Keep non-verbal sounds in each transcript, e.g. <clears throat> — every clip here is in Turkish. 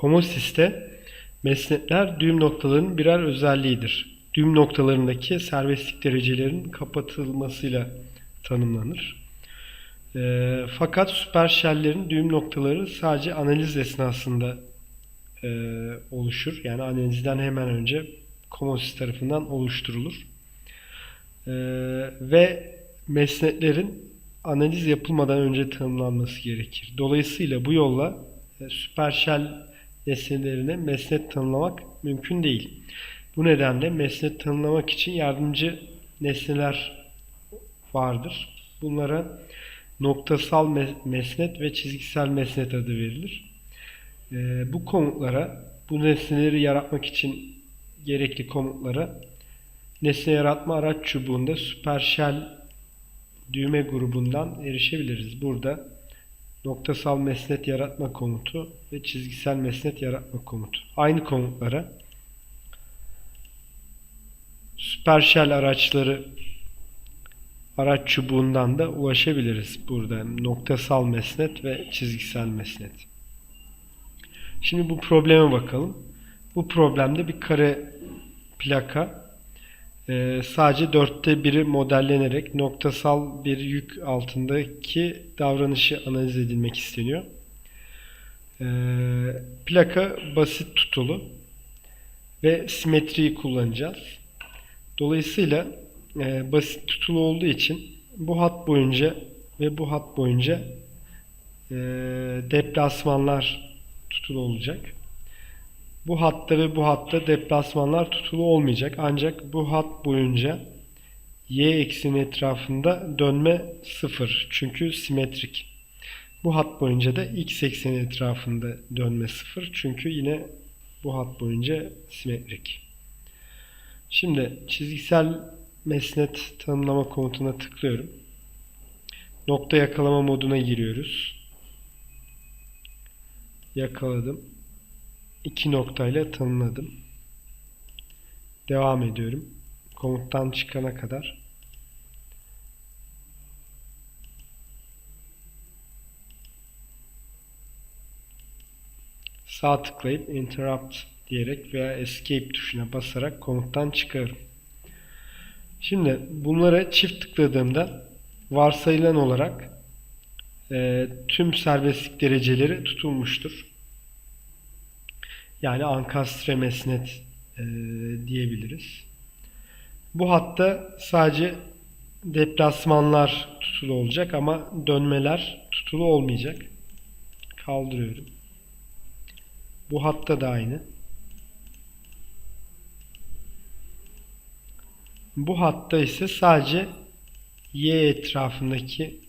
Komosis'te mesnetler düğüm noktalarının birer özelliğidir. Düğüm noktalarındaki serbestlik derecelerinin kapatılmasıyla tanımlanır. Ee, fakat süperşellerin düğüm noktaları sadece analiz esnasında e, oluşur. Yani analizden hemen önce Komosis tarafından oluşturulur. Ee, ve mesnetlerin analiz yapılmadan önce tanımlanması gerekir. Dolayısıyla bu yolla e, süperşel nesnelerine mesnet tanımlamak mümkün değil. Bu nedenle mesnet tanımlamak için yardımcı nesneler vardır. Bunlara noktasal me- mesnet ve çizgisel mesnet adı verilir. Ee, bu komutlara, bu nesneleri yaratmak için gerekli komutlara nesne yaratma araç çubuğunda süperşel düğme grubundan erişebiliriz. Burada noktasal mesnet yaratma komutu ve çizgisel mesnet yaratma komutu. Aynı komutlara süperşel araçları araç çubuğundan da ulaşabiliriz. Burada noktasal mesnet ve çizgisel mesnet. Şimdi bu probleme bakalım. Bu problemde bir kare plaka e, sadece dörtte biri modellenerek noktasal bir yük altındaki davranışı analiz edilmek isteniyor. E, plaka basit tutulu ve simetriyi kullanacağız. Dolayısıyla e, basit tutulu olduğu için bu hat boyunca ve bu hat boyunca e, deplasmanlar tutulu olacak. Bu hatta ve bu hatta deplasmanlar tutulu olmayacak. Ancak bu hat boyunca y ekseni etrafında dönme sıfır. Çünkü simetrik. Bu hat boyunca da x ekseni etrafında dönme sıfır. Çünkü yine bu hat boyunca simetrik. Şimdi çizgisel mesnet tanımlama komutuna tıklıyorum. Nokta yakalama moduna giriyoruz. Yakaladım. İki noktayla tanımladım. Devam ediyorum. Komuttan çıkana kadar. Sağ tıklayıp interrupt diyerek veya escape tuşuna basarak komuttan çıkarım. Şimdi bunlara çift tıkladığımda varsayılan olarak e, tüm serbestlik dereceleri tutulmuştur. Yani ankastre mesnet e, diyebiliriz. Bu hatta sadece deplasmanlar tutulu olacak ama dönmeler tutulu olmayacak. Kaldırıyorum. Bu hatta da aynı. Bu hatta ise sadece y etrafındaki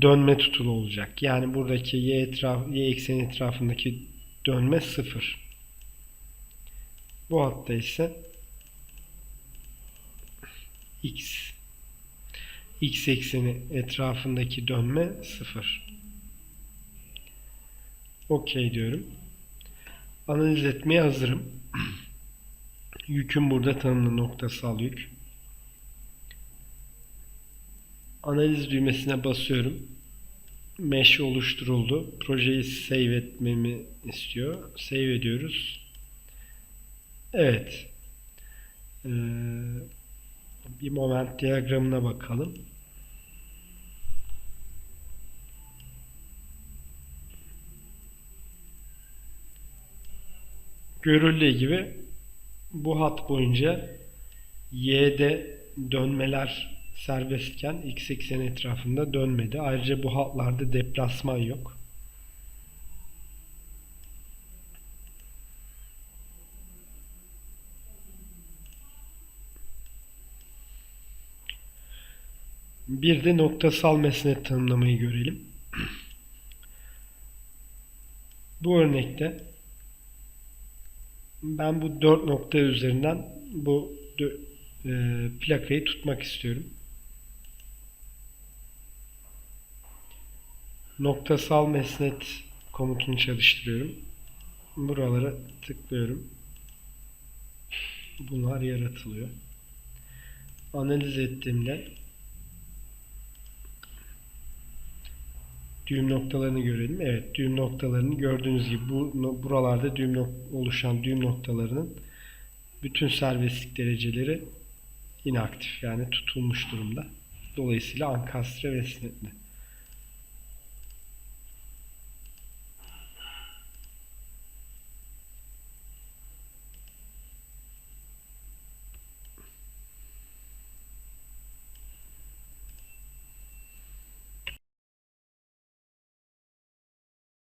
dönme tutulu olacak. Yani buradaki y etraf y ekseni etrafındaki dönme sıfır. Bu hatta ise x x ekseni etrafındaki dönme sıfır. OK diyorum. Analiz etmeye hazırım. <clears throat> Yüküm burada tanımlı noktasal yük. Analiz düğmesine basıyorum. Mesh oluşturuldu. Projeyi save etmemi istiyor. Save ediyoruz. Evet. Ee, bir moment diyagramına bakalım. Görüldüğü gibi bu hat boyunca y'de dönmeler serbestken x ekseni etrafında dönmedi. Ayrıca bu hatlarda deplasman yok. Bir de noktasal mesnet tanımlamayı görelim. Bu örnekte ben bu dört nokta üzerinden bu e, plakayı tutmak istiyorum. Noktasal mesnet komutunu çalıştırıyorum. Buralara tıklıyorum. Bunlar yaratılıyor. Analiz ettiğimde Düğüm noktalarını görelim. Evet, düğüm noktalarını gördüğünüz gibi bu buralarda düğüm oluşan düğüm noktalarının bütün serbestlik dereceleri inaktif yani tutulmuş durumda. Dolayısıyla ankastre ve.